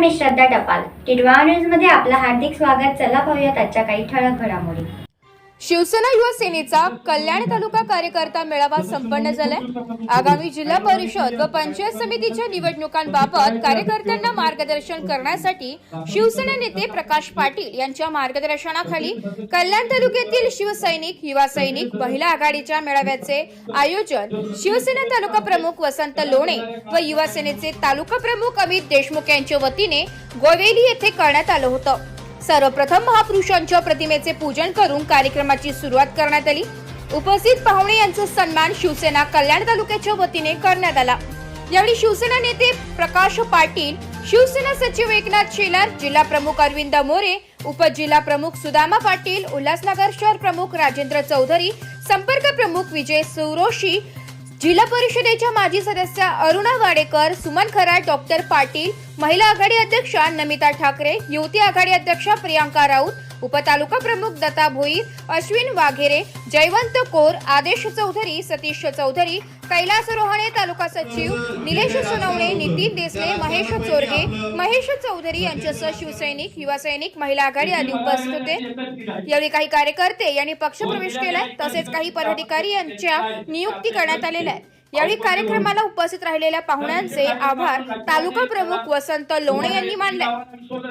मी श्रद्धा टपाल. टिडवा न्यूजमध्ये आपलं हार्दिक स्वागत. चला पाहूयात आजच्या काही ठळक घडामोडी. शिवसेना युवा सेनेचा कल्याण तालुका कार्यकर्ता मेळावा संपन्न झालाय. आगामी जिल्हा परिषद व पंचायत समितीच्या निवडणुकांबाबत कार्यकर्त्यांना मार्गदर्शन करण्यासाठी शिवसेना नेते प्रकाश पाटील यांच्या मार्गदर्शनाखाली कल्याण तालुक्यातील शिवसैनिक युवा सैनिक महिला आघाडीच्या मेळाव्याचे आयोजन शिवसेना तालुका प्रमुख वसंत लोणे व युवा सेनेचे तालुका प्रमुख अमित देशमुख यांच्या वतीने गोवेली येथे करण्यात आलं होतं. सर्वप्रथम महापुरुषांच्या प्रतिमेचे पूजन करून कार्यक्रमाची सुरुवात करण्यात आली. उपस्थित पाहुणे यांचा सन्मान शिवसेना कल्याण तालुक्याच्या वतीने करण्यात आला. यावेळी शिवसेना नेते प्रकाश पाटील शिवसेना सचिव एकनाथ शेलार जिल्हा प्रमुख अरविंद मोरे उपजिल्हा प्रमुख सुदामा पाटील उल्हासनगर शहर प्रमुख राजेंद्र चौधरी संपर्क प्रमुख विजय सुरोशी जिल्हा परिषदेच्या माजी सदस्या अरुणा वाडेकर सुमन खराळ डॉक्टर पाटील महिला आघाडी अध्यक्षा नमिता ठाकरे युवती आघाडी अध्यक्षा प्रियांका राऊत उपतालुका प्रमुख दत्ता भोईर अश्विन वाघेरे जयवंत कोर आदेश चौधरी सतीश चौधरी कैलास रोहणे तालुका सचिव निलेश सोनवणे नितीन देसले महेश चोरगे महेश चौधरी यांच्यासह शिवसैनिक युवा सैनिक महिला आघाडी आदी उपस्थित होते. यावेळी काही कार्यकर्ते यांनी पक्षप्रवेश केलाय तसेच काही पदाधिकारी यांच्या नियुक्ती करण्यात आलेल्या आहेत. यावेळी कार्यक्रमाला उपस्थित राहिलेल्या पाहुण्यांचे आभार. तालुका प्रमुख वसंत लोणे यांनी मानले.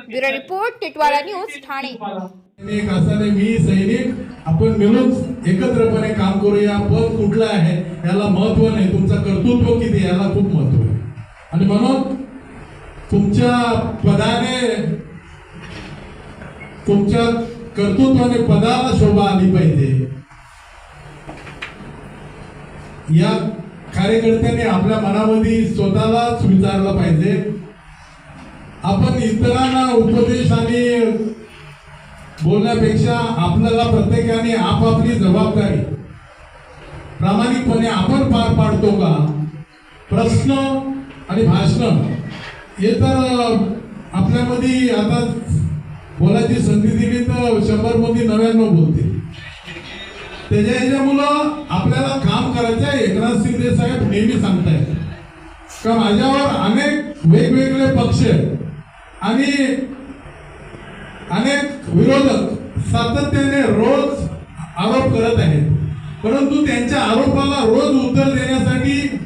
Bureau report Titwala news Thane. सैनिक असाने मी सैनिक. आपण मिळून एकत्रपणे काम करूया. पद कुठलं आहे याला महत्त्व नाही. तुमचं कर्तृत्व किती याला खूप महत्त्व आहे. आणि म्हणून तुमच्या पदाने तुमच्या कर्तृत्वाने पदाला शोभा आली पाहिजे. या कार्यकर्त्यांनी आपल्या मनामध्ये स्वतःलाच विचारलं पाहिजे. आपण इतरांना उपदेश आणि बोलण्यापेक्षा आपल्याला प्रत्येकाने आपापली जबाबदारी. प्रामाणिकपणे आपण पार पाडतो का? प्रश्न आणि भाषण हे तर आपल्यामध्ये आता बोलायची संधी दिली तर शंभरमध्ये नव्याण्णव बोलतील. त्याच्या मुलं आपल्याला काम करायचं आहे. एकनाथ शिंदे साहेब नेहमी सांगतायत. का माझ्यावर अनेक वेगवेगळे पक्ष आणि अनेक विरोधक सातत्याने रोज आरोप करत आहेत. परंतु त्यांच्या आरोपाला रोज उत्तर देण्यासाठी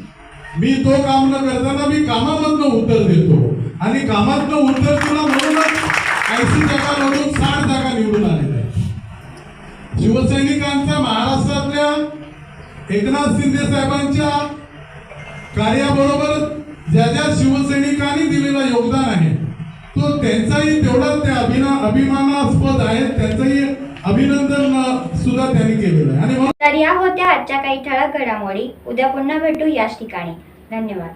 मी तो काम न करताना मी कामामधनं उत्तर देतो. आणि कामातनं उत्तर तुला म्हणूनच ऐंशी जागांमधून साठ जागा निवडून आलेल्या शिवसैनिकांचा महाराष्ट्रातल्या एकनाथ शिंदे साहेबांच्या कार्याबरोबर ज्या ज्या शिवसैनिकांनी दिलेला योगदान आहे तो त्यांचाही तेवढाच ते अभिना अभिमानास्पद आहे त्यांचंही अभिनंदन सुद्धा त्यांनी केलेलं आहे. आणि तर या होत्या आजच्या काही ठळक घडामोडी. उद्या पुन्हा भेटू याच ठिकाणी. धन्यवाद.